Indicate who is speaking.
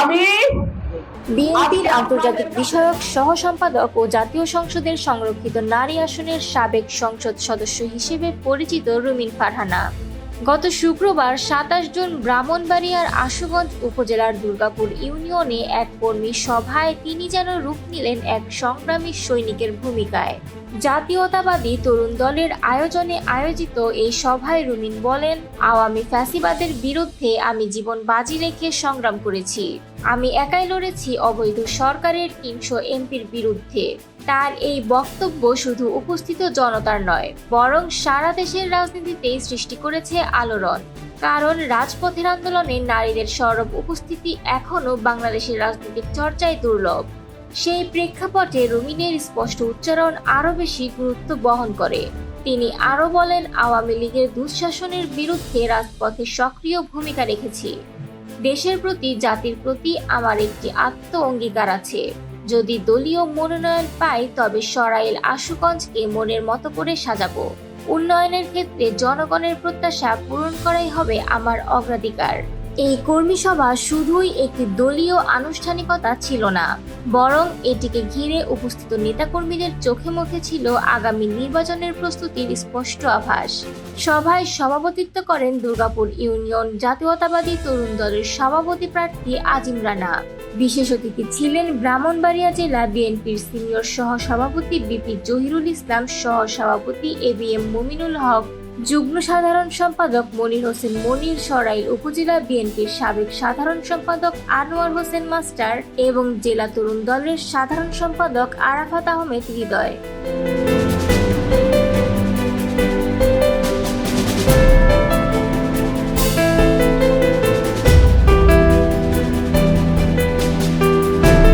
Speaker 1: আমি
Speaker 2: বিএনপির আন্তর্জাতিক বিষয়ক সহ সম্পাদক ও জাতীয় সংসদের সংরক্ষিত নারী আসনের সাবেক সংসদ সদস্য হিসেবে পরিচিত রুমিন ফারহানা। গত শুক্রবার সাতাশ জুন ব্রাহ্মণবাড়িয়ার আশুগঞ্জ উপজেলার দুর্গাপুর ইউনিয়নে এক কর্মী সভায় তিনি যেন রূপ নিলেন এক সংগ্রামী সৈনিকের ভূমিকায়। জাতীয়তাবাদী তরুণ দলের আয়োজনে আয়োজিত এই সভায় রুমিন বলেন, আওয়ামী ফ্যাসিবাদের বিরুদ্ধে আমি জীবন বাজি রেখে সংগ্রাম করেছি। আমি একাই লড়েছি অবৈধ সরকারের তিনশো এমপির বিরুদ্ধে। তার এই বক্তব্য শুধু উপস্থিত জনতার নয়, বরং সারা দেশের রাজনীতিতেই সৃষ্টি করেছে আলোড়ন। কারণ রাজপথের আন্দোলনে নারীদের সরব উপস্থিতি এখনও বাংলাদেশের রাজনৈতিক চর্চায় দুর্লভ। সেই প্রেক্ষাপটে রুমিনের স্পষ্ট উচ্চারণ আরও বেশি গুরুত্ব বহন করে। তিনি আরও বলেন, আওয়ামী লীগের দুঃশাসনের বিরুদ্ধে রাজপথে সক্রিয় ভূমিকা রেখেছি। দেশের প্রতি, জাতির প্রতি আমার একটি আত্ম অঙ্গীকার আছে। যদি দলীয় মনোনয়ন পাই, তবে সরাইল আশুগঞ্জকে মনের মতো করে সাজাবো। উন্নয়নের ক্ষেত্রে জনগণের প্রত্যাশা পূরণ করাই হবে আমার অগ্রাধিকার। এই কর্মী সভা শুধুই একটি দলীয় আনুষ্ঠানিকতা ছিল না, বরং এটিকে ঘিরে উপস্থিত নেতাকর্মীদের চোখে মুখে ছিল আগামী নির্বাচনের প্রস্তুতির স্পষ্ট আভাস। সভায় সভাপতিত্ব করেন দুর্গাপুর ইউনিয়ন জাতীয়তাবাদী তরুণ দলের সভাপতি প্রার্থী আজিম রানা। বিশেষ অতিথি ছিলেন ব্রাহ্মণবাড়িয়া জেলা বিএনপির সিনিয়র সহ সভাপতি বিপি জহিরুল ইসলাম সহ সভাপতি A B M Muminul Haque যুগ্ম সাধারণ সম্পাদক মনির হোসেন মনির সরাইল উপজেলা বিএনপির সাবেক সাধারণ সম্পাদক আনোয়ার হোসেন মাস্টার এবং জেলা তরুণ দলের সাধারণ সম্পাদক আরাফাত আহমেদ হৃদয়।